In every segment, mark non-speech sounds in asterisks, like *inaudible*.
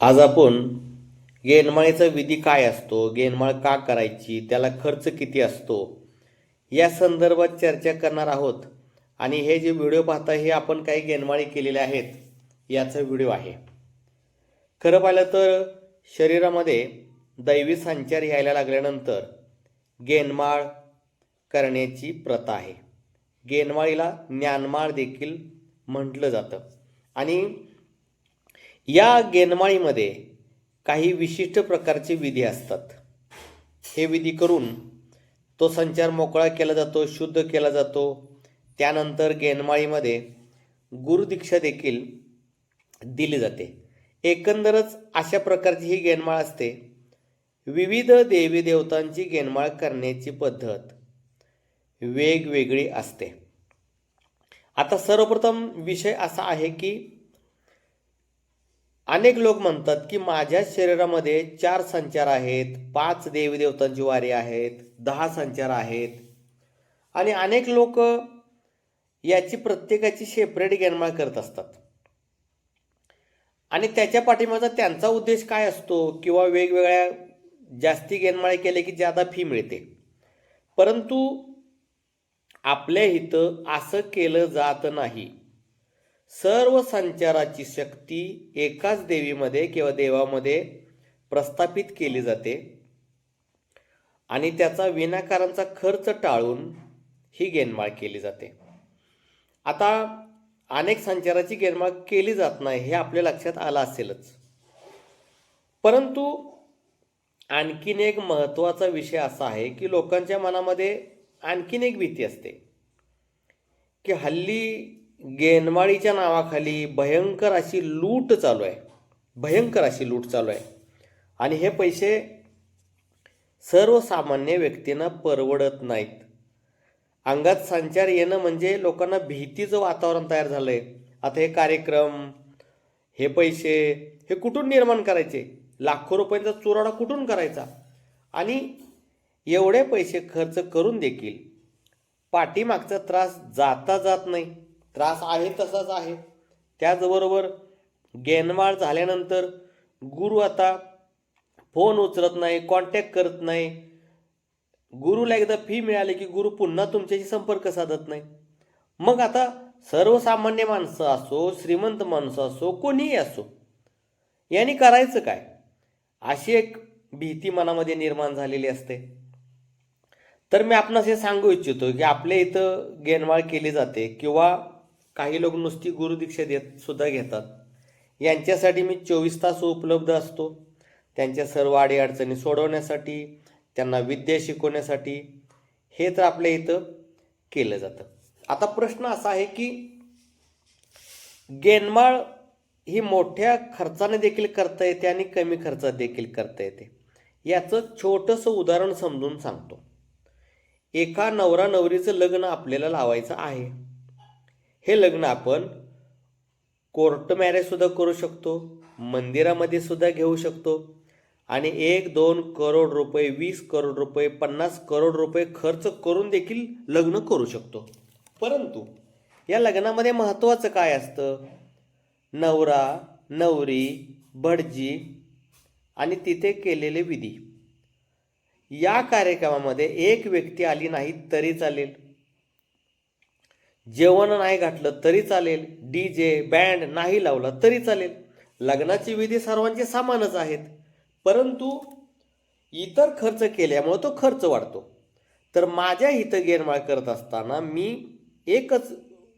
आज आपण गेनमाळीचा विधी काय असतो गेनमाळ का करायची त्याला खर्च किती असतो या संदर्भात चर्चा करणार आहोत. आणि हे जे व्हिडिओ पाहता हे आपण काही गेनमाळी केलेले आहेत याचा व्हिडिओ आहे. खरं पाहिलं तर शरीरामध्ये दैवी संचार यायला लागल्यानंतर गेनमाळ करण्याची प्रथा आहे. गेनमाळीला ज्ञानमाळ देखील म्हटलं जातं. आणि या गेनमाळीमध्ये काही विशिष्ट प्रकारचे विधी असतात. हे विधी करून तो संचार मोकळा केला जातो शुद्ध केला जातो. त्यानंतर गेनमाळीमध्ये गुरुदीक्षा देखील दिली जाते. एकंदरच अशा प्रकारची ही गेनमाळ असते. विविध देवी देवतांची गेनमाळ करण्याची पद्धत वेगवेगळी असते. आता सर्वप्रथम विषय असा आहे की अनेक लोक म्हणतात की माझ्या शरीरामध्ये चार संचार आहेत. पाच देवीदेवतांची वारी आहेत. दहा संचार आहेत. आणि अनेक लोक याची प्रत्येकाची सेपरेट गेनमाळ करत असतात. आणि त्याच्या पाठीमागचा त्यांचा उद्देश काय असतो? किंवा वेगवेगळ्या जास्ती गेनमाळे केले की जादा फी मिळते. परंतु आपल्या इथं असं केलं जात नाही. सर्व संचाराची शक्ती एकाच देवीमध्ये किंवा देवामध्ये प्रस्थापित केली जाते आणि त्याचा विनाकारांचा खर्च टाळून ही गेनमाळ केली जाते. आता अनेक संचाराची गेनमाळ केली जात नाही हे आपल्या लक्षात आलं असेलच. परंतु आणखीन एक महत्त्वाचा विषय असा आहे की लोकांच्या मनामध्ये आणखीन एक भीती असते की हल्ली गेनमाळीच्या नावाखाली भयंकर अशी लूट चालू आहे. भयंकर अशी लूट चालू आहे. आणि हे पैसे सर्वसामान्य व्यक्तींना परवडत नाहीत. अंगात संचार येणं म्हणजे लोकांना भीतीचं वातावरण तयार झालं आहे आता हे कार्यक्रम हे पैसे हे कुठून निर्माण करायचे? लाखो रुपयांचा चुराडा कुठून करायचा? आणि एवढे पैसे खर्च करून देखील पाठीमागचा त्रास जाता जात नाही. त्रास आहे तसाच आहे. त्याचबरोबर गेनवाळ झाल्यानंतर गुरु आता फोन उचलत नाही कॉन्टॅक्ट करत नाही. गुरुला एकदा फी मिळाली की गुरु पुन्हा तुमच्याशी संपर्क साधत नाही. मग आता सर्वसामान्य माणसं असो श्रीमंत माणसं असो कोणीही असो यांनी करायचं काय? अशी एक भीती मनामध्ये निर्माण झालेली असते. तर मी आपणास हे सांगू इच्छितो की आपल्या इथं गेनवाळ केली जाते किंवा काही लोक नुसती गुरुदीक्षा देत सुद्धा घेतात. यांच्यासाठी मी चोवीस तास उपलब्ध असतो. त्यांच्या सर्व अडीअडचणी सोडवण्यासाठी त्यांना विद्या शिकवण्यासाठी हे तर आपल्या इथं केलं जातं. आता प्रश्न असा आहे की गेनमाळ ही मोठ्या खर्चाने देखील करता येते आणि कमी खर्चात देखील करता येते. याचं छोटंसं उदाहरण समजून सांगतो. एका नवरा नवरीचं लग्न आपल्याला लावायचं आहे. हे लग्न आपण कोर्ट मॅरेजसुद्धा करू शकतो मंदिरामध्ये सुद्धा घेऊ शकतो. आणि एक दोन करोड रुपये वीस करोड रुपये पन्नास करोड रुपये खर्च करून देखील लग्न करू शकतो. परंतु या लग्नामध्ये महत्त्वाचं काय असतं? नवरा नवरी भटजी आणि तिथे केलेले विधी. या कार्यक्रमामध्ये एक व्यक्ती आली नाही तरी चालेल. जेवण नाही घातलं तरी चालेल डी जे बँड नाही लावला तरी चालेल. लग्नाची विधी सर्वांचे समानच आहेत. परंतु इतर खर्च केल्यामुळे तो खर्च वाढतो. तर माझ्या इथं गेरमाळ करत असताना मी एकच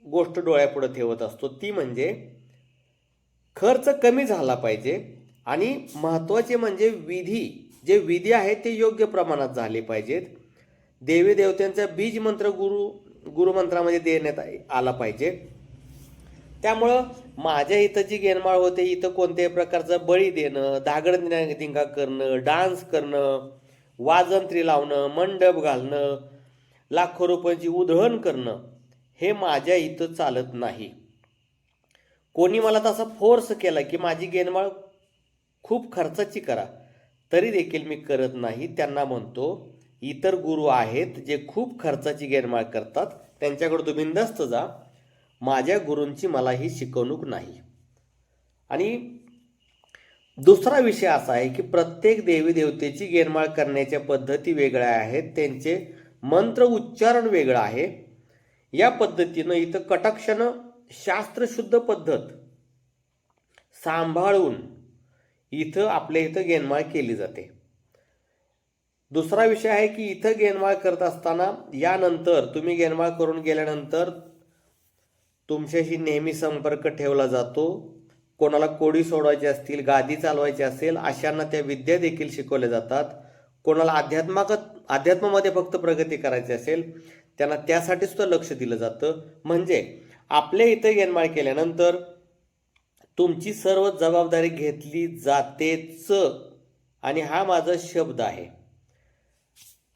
गोष्ट डोळ्यापुढं ठेवत असतो ती म्हणजे खर्च कमी झाला पाहिजे आणि महत्त्वाचे म्हणजे विधी जे विधी आहेत ते योग्य प्रमाणात झाले पाहिजेत. देवी देवतांचा बीज मंत्र गुरु गुरुमंत्रामध्ये देण्यात आला पाहिजे. त्यामुळं माझ्या इथं जी गेनमाळ होते इथं कोणत्याही प्रकारचं बळी देणं दागड दिंगा करणं डान्स करणं वाजंत्री लावणं मंडप घालणं लाखो रुपयांची उधळण करणं हे माझ्या इथं चालत नाही. कोणी मला तसा फोर्स केला की माझी गेनमाळ खूप खर्चाची करा तरी देखील मी करत नाही त्यांना म्हणतो इतर गुरु आहेत जे खूप खर्चाची गैरमाळ करतात. त्यांच्याकडे तू बिंदास्त जा. माझ्या गुरूंची मला ही शिकवणूक नाही. आणि दुसरा विषय असा आहे की प्रत्येक देवी देवतेची गैरमाळ करण्याच्या पद्धती वेगळ्या आहेत. त्यांचे मंत्र उच्चारण वेगळं आहे. या पद्धतीनं इथं कटाक्षानं शास्त्रशुद्ध पद्धत सांभाळून इथं आपल्या इथं गेनमाळ केली जाते. दुसरा विषय आहे की इथं गेनवाळ करत असताना यानंतर तुम्ही गेनवाळ करून गेल्यानंतर तुमच्याशी नेहमी संपर्क ठेवला जातो. कोणाला कोडी सोडवायची असतील गादी चालवायची असेल अशांना त्या विद्या देखील शिकवल्या जातात. कोणाला अध्यात्माक अध्यात्मामध्ये फक्त प्रगती करायची असेल त्यांना त्यासाठी सुद्धा लक्ष दिलं जातं. म्हणजे आपल्या इथं गेनमाळ केल्यानंतर तुमची सर्व जबाबदारी घेतली जातेच. आणि हा माझा शब्द आहे.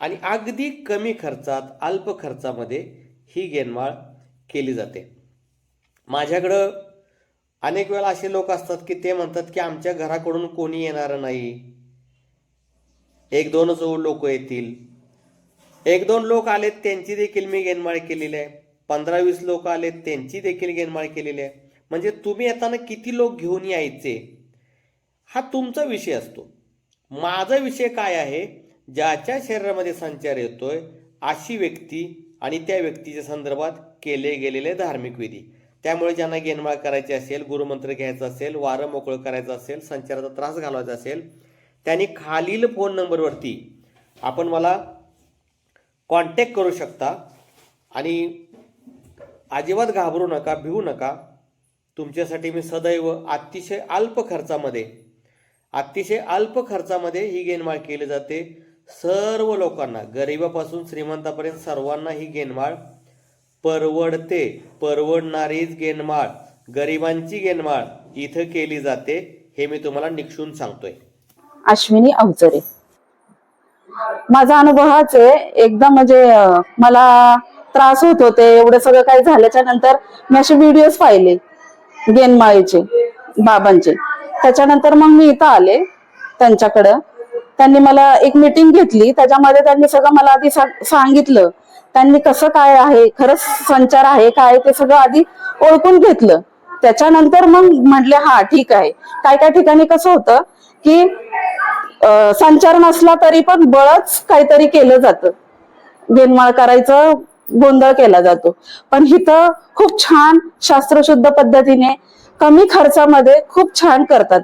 आणि अगदी कमी खर्चात अल्प खर्चामध्ये ही गेनमाळ केली जाते. माझ्याकडं अनेक वेळा असे लोक असतात की ते म्हणतात की आमच्या घराकडून कोणी येणार नाही. एक दोनच लोक येतील. एक दोन लोक आलेत त्यांची देखील मी गेनमाळ केलेली आहे. पंधरा वीस लोक आलेत त्यांची देखील गेनमाळ केलेली आहे. म्हणजे तुम्ही येताना किती लोक घेऊन यायचे? हा तुमचा विषय असतो. माझा विषय काय आहे? ज्याच्या शरीरामध्ये संचार येतोय अशी व्यक्ती आणि त्या व्यक्तीच्या संदर्भात केले गेलेले धार्मिक विधी. त्यामुळे ज्यांना गेनमाळ करायची असेल गुरुमंत्र घ्यायचा असेल वारं मोकळं करायचं असेल संचाराचा त्रास घालवायचा असेल त्यांनी खालील फोन नंबरवरती आपण मला कॉन्टॅक्ट करू शकता आणि अजिबात घाबरू नका भिवू नका. तुमच्यासाठी मी सदैव अतिशय अल्प खर्चामध्ये अतिशय अल्प खर्चामध्ये ही गेनमाळ केली जाते. सर्व लोकांना गरिबापासून श्रीमंतापर्यंत सर्वांना ही गेनमाळ परवडते. परवडणारीच गेनमाळ गरिबांची गेनमाळ इथं केली जाते हे मी तुम्हाला निक्षून सांगतोय. अश्विनी अवचरे. माझा अनुभव हाच आहे एकदम म्हणजे मला त्रास होत होते एवढं सगळं काही झाल्याच्यानंतर मी असे व्हिडिओज पाहिले गेनमाळीचे बाबांचे. त्याच्यानंतर मग मी इथं आले त्यांच्याकडं. त्यांनी मला एक मीटिंग घेतली. त्याच्यामध्ये त्यांनी सगळं मला आधी सांगितलं. त्यांनी कसं काय आहे खरंच संचार आहे काय ते सगळं आधी ओळखून घेतलं. त्याच्यानंतर मग म्हटले हा ठीक आहे. काय काय ठिकाणी कसं होतं की संचार नसला तरी पण बळच काहीतरी केलं जातं. गेनमाळ करायचं गोंधळ केला जातो. पण इथं खूप छान शास्त्रशुद्ध पद्धतीने कमी खर्चामध्ये खूप छान करतात.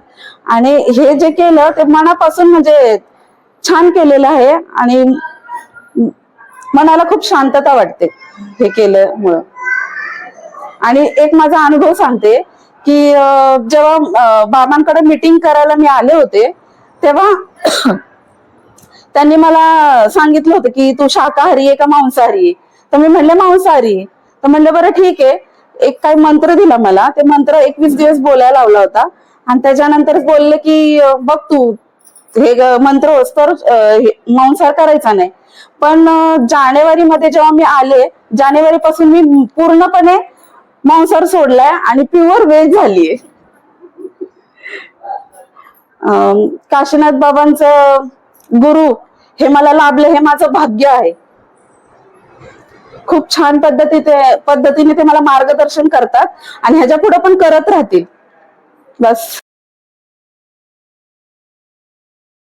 आणि हे जे केलं ते मनापासून म्हणजे छान केलेलं आहे आणि मनाला खूप शांतता वाटते हे केल्यामुळं. आणि एक माझा अनुभव सांगते की जेव्हा बाबांकडे मीटिंग करायला मी आले होते तेव्हा *coughs* त्यांनी मला सांगितलं होतं की तू शाकाहारी आहे का मांसाहारी आहे? तर मी म्हणले मांसाहारी तर म्हणलं बरं ठीक आहे. एक काही मंत्र दिला मला ते मंत्र एकवीस दिवस बोलायला लावला होता. आणि त्याच्यानंतर बोलले की बघ तू हे ग- मंत्र होस्तर मांसाहार करायचा नाही. पण जानेवारी मध्ये जेव्हा मी आले जानेवारी पासून मी पूर्णपणे मांसाहार सोडलाय आणि प्युअर व्हेज झालीये. अं, काशीनाथ बाबांचं गुरु हे मला लाभलं हे माझं भाग्य आहे. खूप छान पद्धतीने पद्धतीने ते मला मार्गदर्शन करतात आणि ह्याच्या पुढे पण करत राहतील. बस.